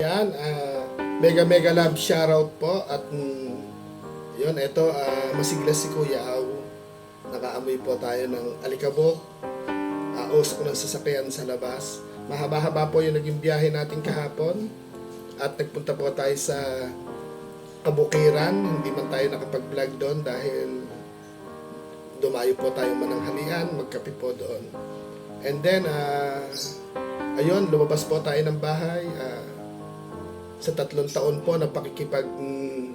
Yan, ah, mega mega love shoutout po at mm, yun, ito ah, masiglas si Kuya Aw. Nakaamoy po tayo ng alikabok. Aos ko ng sasakyan sa labas. Mahaba-haba po yung naging biyahe natin kahapon. At nagpunta po tayo sa Kabukiran. Hindi man tayo nakapag-vlog doon dahil dumayo po tayo mananghalian, magkape po doon. And then, ah, ayun, lumabas po tayo ng bahay. ah, sa tatlong taon po na pakikipag mm,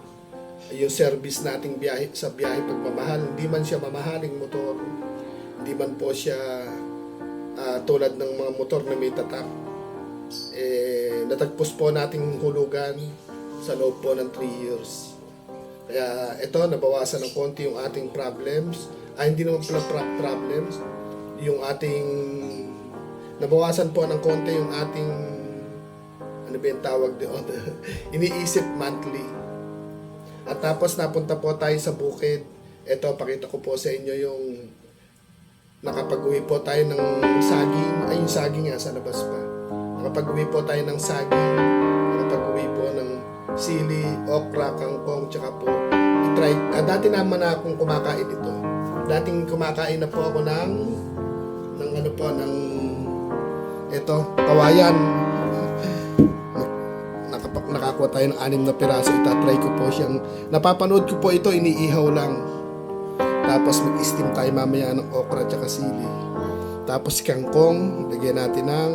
yung service nating biyahe sa biyahe pagmamahal, hindi man siya mamahaling motor. Hindi man po siya ah, tulad ng mga motor na may tatak. Eh, natagpos po nating hulugan sa loob po ng 3 years. Kaya ito, nabawasan ng konti yung ating problems. Ay, hindi naman pala problems. Yung ating, nabawasan po ng konti yung ating, ano ba yung tawag doon? Iniisip monthly. At tapos napunta po tayo sa bukid. Ito, pakita ko po sa inyo yung nakapag-uwi po tayo ng saging. Ay, yung saging nga sa labas pa. Nakapag-uwi po tayo ng saging. Nakapag-uwi po ng sili, okra, kangkong, tsaka po itry. Ah, dati naman na akong kumakain ito. Dating kumakain na po ako ng ng ano po, ng ito, kawayan. Nakakuha tayo ng anim na piraso. Itatry ko po siyang, napapanood ko po ito, iniihaw lang. Tapos mag-steam tayo mamaya ng okra at sili. Tapos kangkong, lagyan natin ng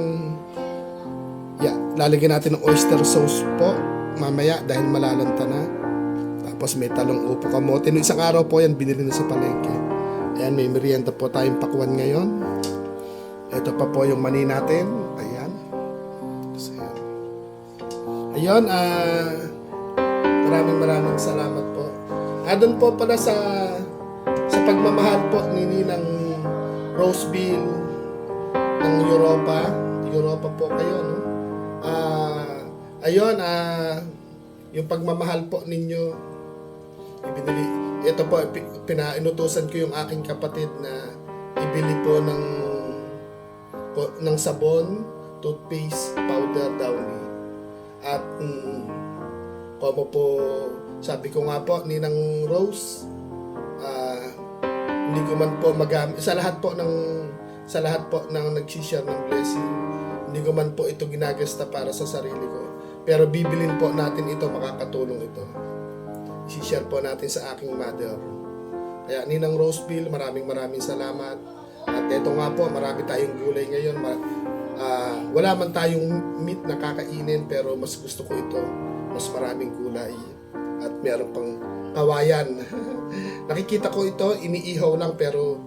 yeah, lalagyan natin ng oyster sauce po mamaya dahil malalanta na. Tapos may talong upo kamote. Noong isang araw po yan, binili na sa palengke. Ayan, may merienda po tayong pakwan ngayon. Ito pa po yung mani natin. Ayun, ah, maraming maraming salamat po. Ah, doon po pala sa sa pagmamahal po ni Ninang Roseville ng Europa. Europa po kayo, no? Ah, ayun, ah, yung pagmamahal po ninyo, ibinili, ito po, pi- pinainutusan ko yung aking kapatid na ibili po ng ng sabon, toothpaste, powder, downy. At mm, como po, sabi ko nga po, Ninang Rose, ah, hindi ko man po magamit, sa lahat po ng, sa lahat po ng nagsishare ng blessing, hindi ko man po ito ginagasta para sa sarili ko. Pero bibilin po natin ito, makakatulong ito. I-share po natin sa aking mother. Kaya Ninang Roseville, maraming maraming salamat. At ito nga po, marami tayong gulay ngayon. Ma- ah, wala man tayong meat na kakainin pero mas gusto ko ito. Mas maraming gulay. At meron pang kawayan. Nakikita ko ito, iniihaw lang pero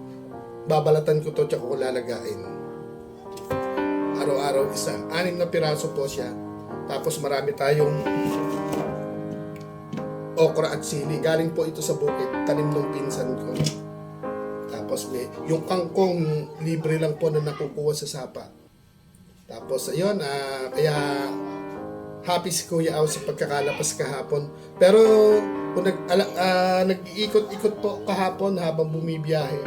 babalatan ko to tsaka ko lalagain. Araw-araw isa. Anim na piraso po siya. Tapos marami tayong okra at sili. Galing po ito sa bukid. Tanim ng pinsan ko. Tapos may, yung kangkong libre lang po na nakukuha sa sapa. Tapos ayun, ah, kaya happy si Kuya Aw sa pagkakalapas kahapon. Pero kung nag, ah, nag-iikot-ikot po kahapon habang bumibiyahe,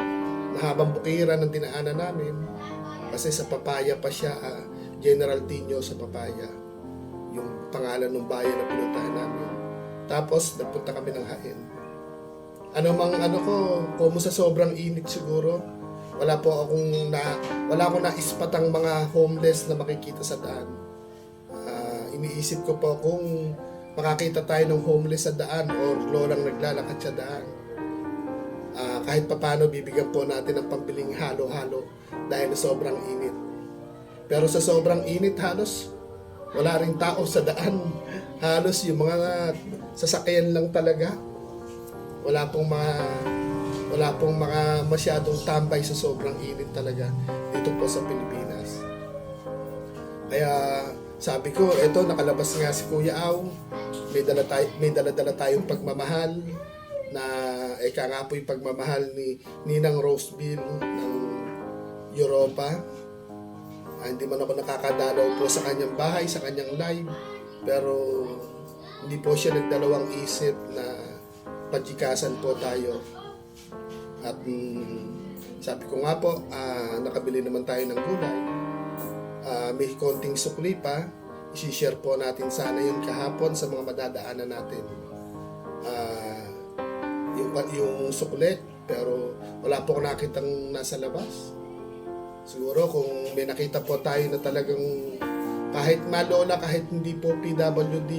na habang bukiran ng dinaanan namin, kasi sa papaya pa siya, ah, General Tino sa papaya, yung pangalan ng bayan na pinuntahan namin. Tapos nagpunta kami ng Hain. Ano mang ano ko, kung sa sobrang init siguro, wala po akong na wala akong naispatang mga homeless na makikita sa daan. Ah, iniisip ko po kung makakita tayo ng homeless sa daan or lolang naglalakad sa daan. Ah, kahit papano bibigyan po natin ng pambiling halo-halo dahil sobrang init. Pero sa sobrang init halos wala ring tao sa daan. Halos yung mga sasakyan lang talaga. Wala pong mga wala pong mga masyadong tambay sa sobrang init talaga dito po sa Pilipinas. Kaya sabi ko, eto nakalabas nga si Kuya Aw. May dala tayo, may dala-dala tayong pagmamahal na eka nga po yung pagmamahal ni Ninang Roseville ng Europa. Ah, hindi man ako nakakadalaw po sa kanyang bahay, sa kanyang live. Pero hindi po siya nagdalawang isip na pagkikasan po tayo. At mm, sabi ko nga po, ah, nakabili naman tayo ng gulay. Ah, may konting sukli pa. isi-share po natin sana yun kahapon sa mga madadaanan natin. Ah, yung, yung suklet, pero wala po ako nakitang nasa labas. Siguro kung may nakita po tayo na talagang kahit malola, kahit hindi po PWD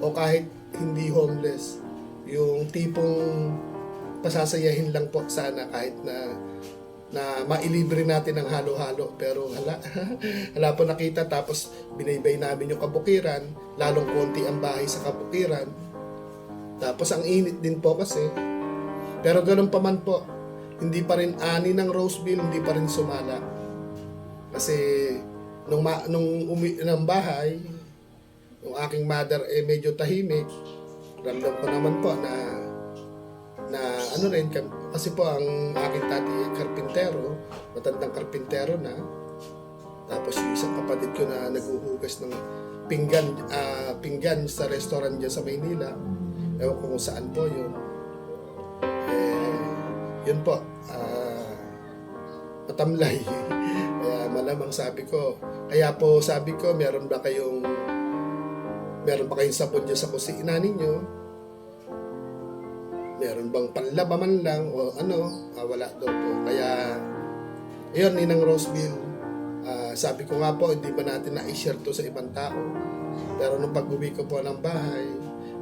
o kahit hindi homeless, yung tipong pasasayahin lang po sana kahit na na mailibre natin ng halo-halo. Pero hala hala po nakita. Tapos binaybay namin yung kabukiran. Lalong konti ang bahay sa kabukiran. Tapos ang init din po kasi. Pero ganun pa man po hindi pa rin ani ng Roseville hindi pa rin sumala. Kasi nung, ma- nung umi ng bahay yung aking mother eh medyo tahimik. Ramdam ko naman po na na ano rin kasi po ang aking tati karpintero matandang karpintero na. Tapos yung isang kapatid ko na naghuhugas ng pinggan ah, pinggan sa restaurant dyan sa Maynila. Ewan ko kung saan po yun. Eh, yun po ah, matamlay. Kaya malamang sabi ko kaya po sabi ko meron ba kayong meron ba kayong sabon dyan sa kusina ninyo meron bang panlaba man lang o ano, ah, wala daw po. Kaya, yun, Ninang Roseville, ah, sabi ko nga po, hindi ba natin na-share to sa ibang tao. Pero nung pag-uwi ko po ng bahay,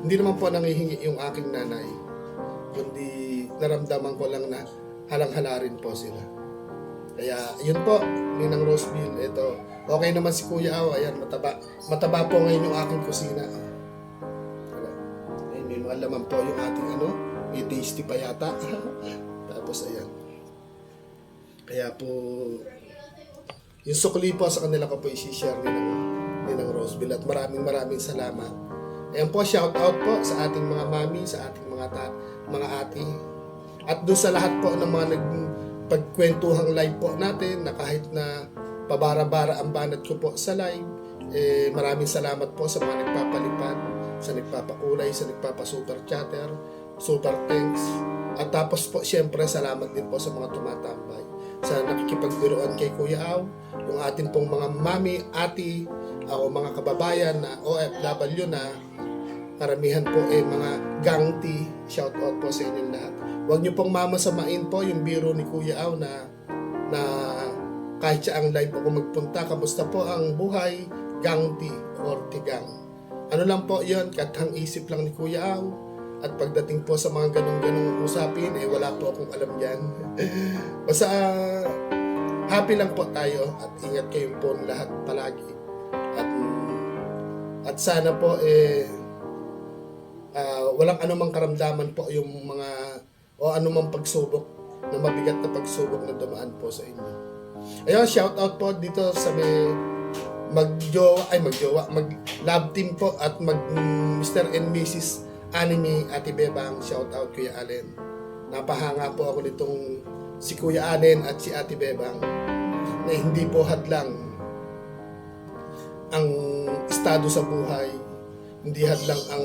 hindi naman po nangihingi yung aking nanay. Kundi naramdaman ko lang na halang-hala rin po sila. Kaya, yun po, Ninang Roseville, ito. Okay naman si Kuya Aw, ayan, mataba. Mataba po ngayon yung aking kusina. Ayun, yung mga laman po yung ating ano, may tasty pa yata. Tapos ayan. Kaya po, yung sukli po sa kanila ko po isi-share ni ng, ni ng Roseville at maraming maraming salamat. Ayan po, shout out po sa ating mga mami, sa ating mga ta, mga ate. At doon sa lahat po ng mga nagpagkwentuhang live po natin na kahit na pabara-bara ang banat ko po sa live, eh, maraming salamat po sa mga nagpapalipad, sa nagpapakulay, sa nagpapa-super chatter, super thanks. At tapos po, syempre, salamat din po sa mga tumatambay. Sa nakikipagbiruan kay Kuya Aw, yung atin pong mga mami, ati, o mga kababayan na OFW na karamihan po ay mga gangti. Shout out po sa inyong lahat. Huwag niyo pong mamasamain po yung biro ni Kuya Aw na na kahit siya ang live ako magpunta, kamusta po ang buhay, gangti or tigang. Ano lang po yon katang isip lang ni Kuya Aw. At pagdating po sa mga ganong-ganong usapin, eh wala po akong alam yan. Basta ah, happy lang po tayo at ingat kayo po lahat palagi. At, at sana po eh ah, walang anumang karamdaman po yung mga o anumang pagsubok na mabigat na pagsubok na dumaan po sa inyo. Ayun, shout out po dito sa may magjowa, ay magjowa, mag love team po at mag Mr. and Mrs. Anime Ate Bebang, shout out Kuya Allen. Napahanga po ako nitong si Kuya Allen at si Ate Bebang na hindi po hadlang ang estado sa buhay. Hindi hadlang ang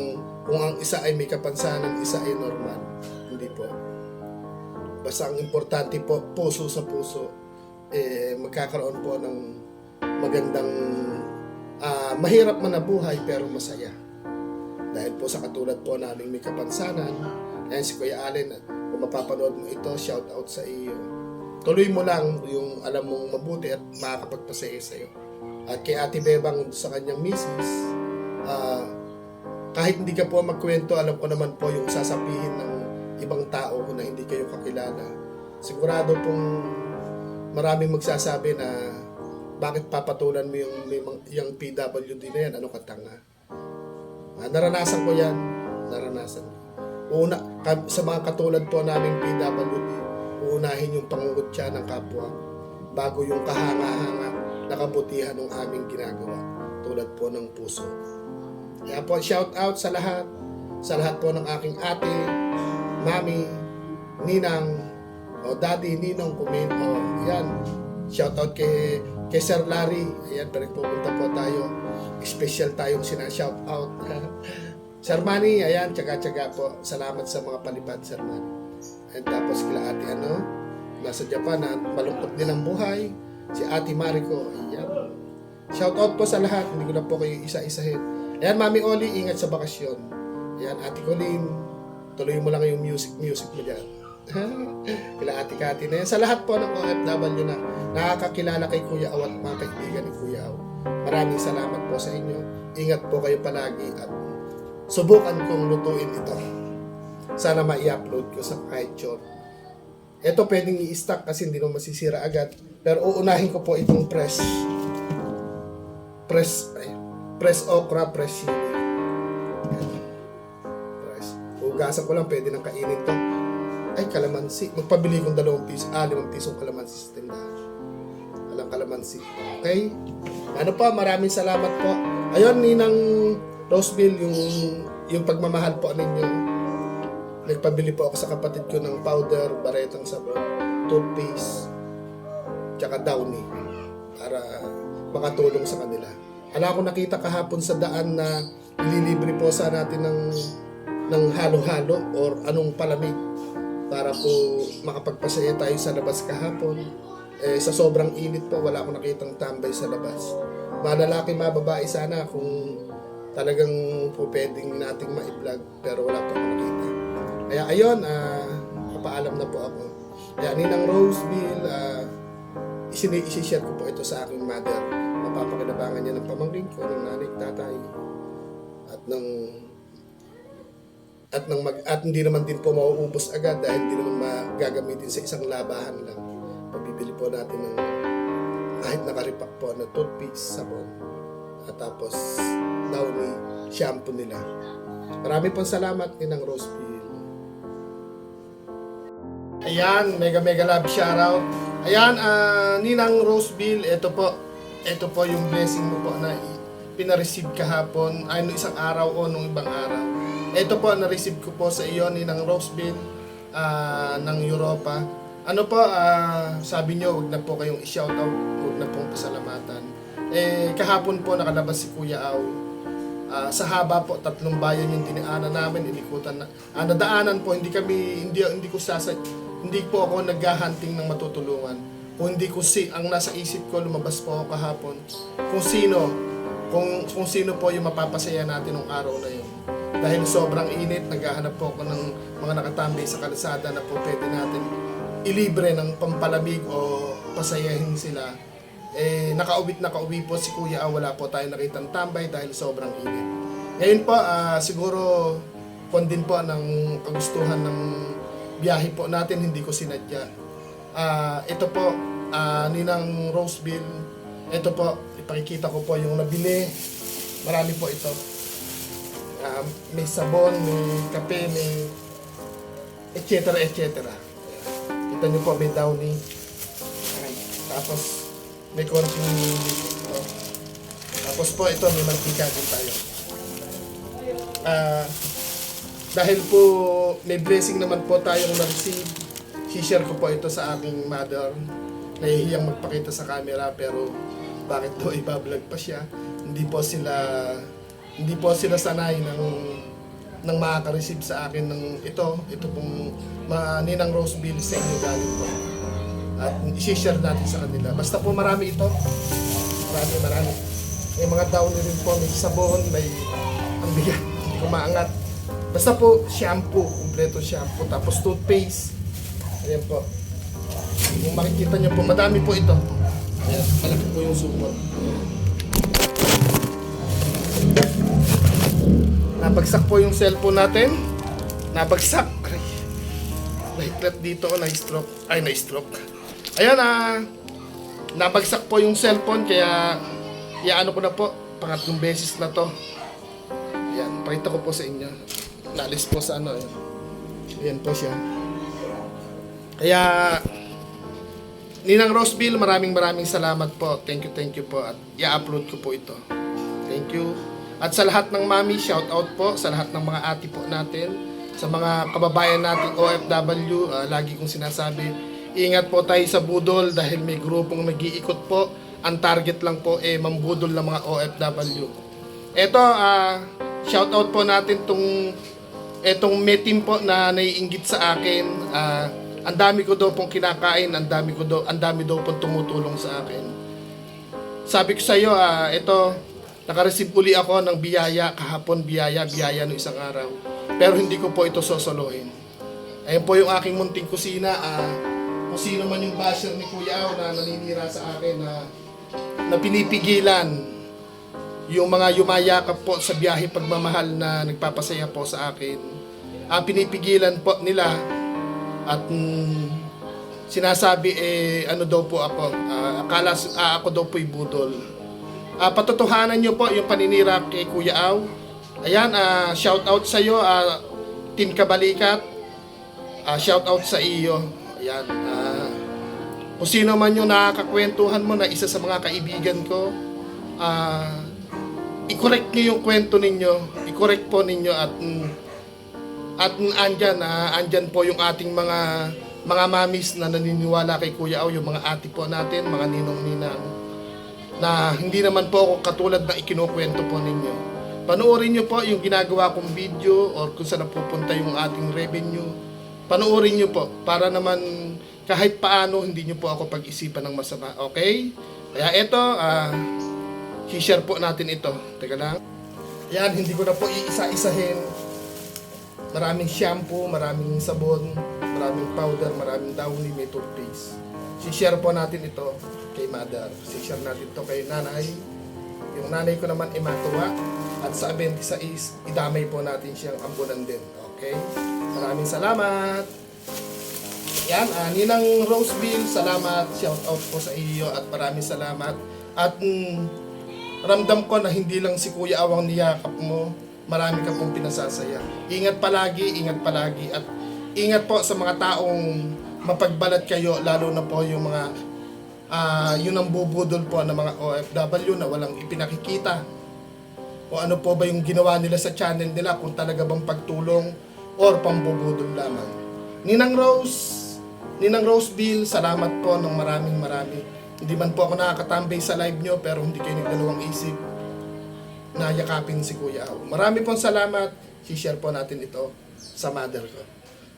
kung ang isa ay may kapansanan, isa ay normal. Hindi po. Basta ang importante po, puso sa puso, eh, magkakaroon po ng magandang, ah, mahirap man na buhay pero masaya. Dahil po sa katulad po namin may kapansanan, ayan si Kuya Allen, kung mapapanood mo ito, shout out sa iyo. Tuloy mo lang yung alam mong mabuti at makakapagpasaya sa iyo. At kay Ate Bebang sa kanyang misis, ah, kahit hindi ka po magkwento, alam ko naman po yung sasabihin ng ibang tao na hindi kayo kakilala. Sigurado pong maraming magsasabi na bakit papatulan mo yung, yung, yung PWD na yan, ano katanga. Ah, naranasan ko yan. Naranasan ko. Una, sa mga katulad po naming PWD, uunahin yung pangungutya ng kapwa bago yung kahanga-hanga na kabutihan ng aming ginagawa tulad po ng puso. Kaya po, shout out sa lahat. Sa lahat po ng aking ate, mami, ninang, o daddy, ninong, kumin, o yan. Shout out kay, kay Sir Larry. Ayan, pinagpupunta po tayo. Special tayong sina-shout out. Sir Manny, ayan, tsaga-tsaga po. Salamat sa mga palipad, Sir Manny. At tapos kila ate ano, nasa Japan at malungkot din ang buhay. Si Ate Mariko, ayan. Shout out po sa lahat. Hindi ko na po kayo isa-isahin. Ayan, Mami Oli, ingat sa bakasyon. Ayan, Ate Colleen, tuloy mo lang yung music-music mo dyan. Kila Ate Kati na yan. Sa lahat po ng OFW na nakakakilala kay Kuya Aw at mga kaibigan ni Kuya Aw. Maraming salamat po sa inyo. Ingat po kayo palagi at subukan kong lutuin ito. Sana ma-upload ko sa short. Ito pwedeng i-stack kasi hindi naman masisira agad. Pero uunahin ko po itong press. Press, ay, press okra, press chili. Press. Hugasan ko lang, pwede nang kainin to. Ay, kalamansi. Magpabili kong dalawang piso, ah, limang pisong kalamansi sa tindahan. Walang kalamansi. Okay? Ano pa, maraming salamat po. Ayun, Ninang Roseville, yung, yung pagmamahal po ninyo. Nagpabili po ako sa kapatid ko ng powder, baretang sabon, toothpaste, tsaka downy para makatulong sa kanila. Hala ko nakita kahapon sa daan na ililibre po sa natin ng ng halo-halo or anong palamig para po makapagpasaya tayo sa labas kahapon. Eh, sa sobrang init po, wala akong nakitang tambay sa labas. Malalaki, mababae sana kung talagang po pwedeng nating ma-vlog pero wala po akong nakita. Kaya ayun, ah, kapaalam na po ako. Kaya Ninang Roseville, ah, isini isi-share ko po ito sa aking mother. Mapapakinabangan niya ng pamangkin ko, ng nanay, tatay, at ng at ng mag at hindi naman din po mauubos agad dahil hindi naman magagamitin sa isang labahan lang. Pabibili po natin ng kahit nakaripak po na toothpaste, sabon, at tapos downy, shampoo nila. Marami pong salamat Ninang Roseville. Ayan, mega mega love shoutout. Ayan, ah, Ninang Roseville, ito po. Ito po yung blessing mo po na pinareceive kahapon, ay no isang araw o nung ibang araw. Ito po, na-receive ko po sa iyo, Ninang Roseville, ah, ng Europa. Ano po, ah, sabi nyo, wag na po kayong i-shoutout, wag na pong pasalamatan. Eh, kahapon po nakalabas si Kuya Au. Ah, sa haba po, tatlong bayan yung dinaanan namin, inikutan na. Ah, nadaanan po, hindi kami, hindi, hindi ko sasa, hindi po ako naghahunting ng matutulungan. Kung hindi ko si, ang nasa isip ko, lumabas po ako kahapon. Kung sino, kung, kung sino po yung mapapasaya natin ng araw na yun. Dahil sobrang init, naghahanap po ako ng mga nakatambay sa kalsada na po pwede natin ilibre ng pampalamig o pasayahin sila. Eh, nakauwi nakauwi po si Kuya, ah, wala po tayo nakitang tambay dahil sobrang init. Ngayon po, ah, siguro kon din po ng kagustuhan ng biyahe po natin, hindi ko sinadya. Ah, ito po, ah, Ninang Roseville, ito po, ipakikita ko po yung nabili. Marami po ito. Ah, may sabon, may kape, may etc. etc. Kita niyo po, may downy. Okay. Tapos, may konting oh. Tapos po, ito, may mantika din tayo. Ah, dahil po may blessing naman po tayong na-receive, share ko po ito sa aking mother. Nahihiyang magpakita sa camera pero bakit po ibablog pa siya? Hindi po sila hindi po sila sanay ng ng makaka-receive sa akin ng ito, ito pong ma, Ninang Roseville sa inyo galing po. At isi-share natin sa kanila. Basta po marami ito. Marami, marami. May mga downy rin po, may sabon, may ang bigat, hindi. Basta po, shampoo, kumpleto shampoo, tapos toothpaste. Ayan po. Kung makikita nyo po, madami po ito. Ayan, malaki po yung sumot. Nabagsak po yung cellphone natin. Nabagsak. Ay, nahiklat dito, na-stroke. Ay, na-stroke. Ayan ah, nabagsak po yung cellphone kaya iaano ko na po, pangatlong beses na to. Ayan, pakita ko po sa inyo. Nalis po sa ano. Ayan, ayan po siya. Kaya, Ninang Roseville, maraming maraming salamat po. Thank you, thank you po. At i-upload ko po ito. Thank you. At sa lahat ng mami, shout out po. Sa lahat ng mga ati po natin. Sa mga kababayan natin OFW, ah, lagi kong sinasabi, ingat po tayo sa budol dahil may grupong nag-iikot po. Ang target lang po eh mambudol ng mga OFW. Ito, ah, shout out po natin tong etong team po na naiinggit sa akin. Ah, ang dami ko daw pong kinakain, ang dami ko daw, ang dami daw pong tumutulong sa akin. sabi ko sa iyo, ah, ito, nakareceive uli ako ng biyaya, kahapon biyaya, biyaya no isang araw. Pero hindi ko po ito sosolohin. Ayan po yung aking munting kusina. ah, kung sino man yung basher ni Kuya Au na naninira sa akin na, na pinipigilan yung mga yumayakap po sa biyahe pagmamahal na nagpapasaya po sa akin. Ah, pinipigilan po nila at mm, sinasabi eh ano daw po ako, ah, akala ah, ako daw po'y budol. Ah, patotohanan niyo po yung paninira kay Kuya Au. Ayan, ah, shout out sa iyo, ah, Team Kabalikat. Ah, shout out sa iyo. Ayan, ah, kung sino man yung nakakakwentuhan mo na isa sa mga kaibigan ko, ah, i-correct niyo yung kwento ninyo, i-correct po ninyo at mm, at andyan, ah, andyan po yung ating mga mga mamis na naniniwala kay Kuya Au, yung mga ate po natin, mga ninong-ninang na hindi naman po ako katulad na ikinukwento po ninyo. Panoorin nyo po yung ginagawa kong video or kung saan napupunta yung ating revenue. Panoorin nyo po para naman kahit paano hindi nyo po ako pag-isipan ng masama. Okay? Kaya ito, ah, share po natin ito. Teka lang. Yan, hindi ko na po iisa-isahin. Maraming shampoo, maraming sabon, maraming powder, maraming downy, may toothpaste. Si-share po natin ito kay mother. Si-share natin ito kay nanay. Yung nanay ko naman ay matuwa. At sa 26, idamay po natin siyang ambunan din. Okay? Maraming salamat! Yan, ah, Ninang Roseville, salamat. Shout out po sa iyo at maraming salamat. At mm, ramdam ko na hindi lang si Kuya Awang niyakap mo, marami ka pong pinasasaya. Ingat palagi, ingat palagi at ingat po sa mga taong mapagbalat kayo, lalo na po yung mga ah yun ang bubudol po ng mga OFW na walang ipinakikita. O ano po ba yung ginawa nila sa channel nila kung talaga bang pagtulong or pambubudol lamang. Ninang Rose, Ninang Rose Bill, salamat po ng maraming marami. Hindi man po ako nakakatambay sa live nyo pero hindi kayo nagdalawang isip na yakapin si Kuya Au. Marami pong salamat. Si-share po natin ito sa mother ko.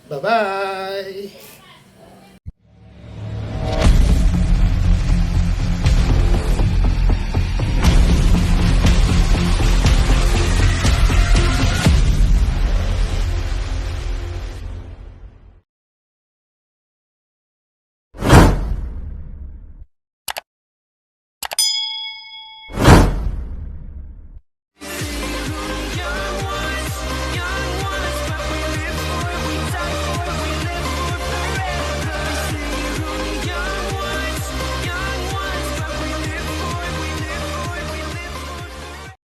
Bye-bye!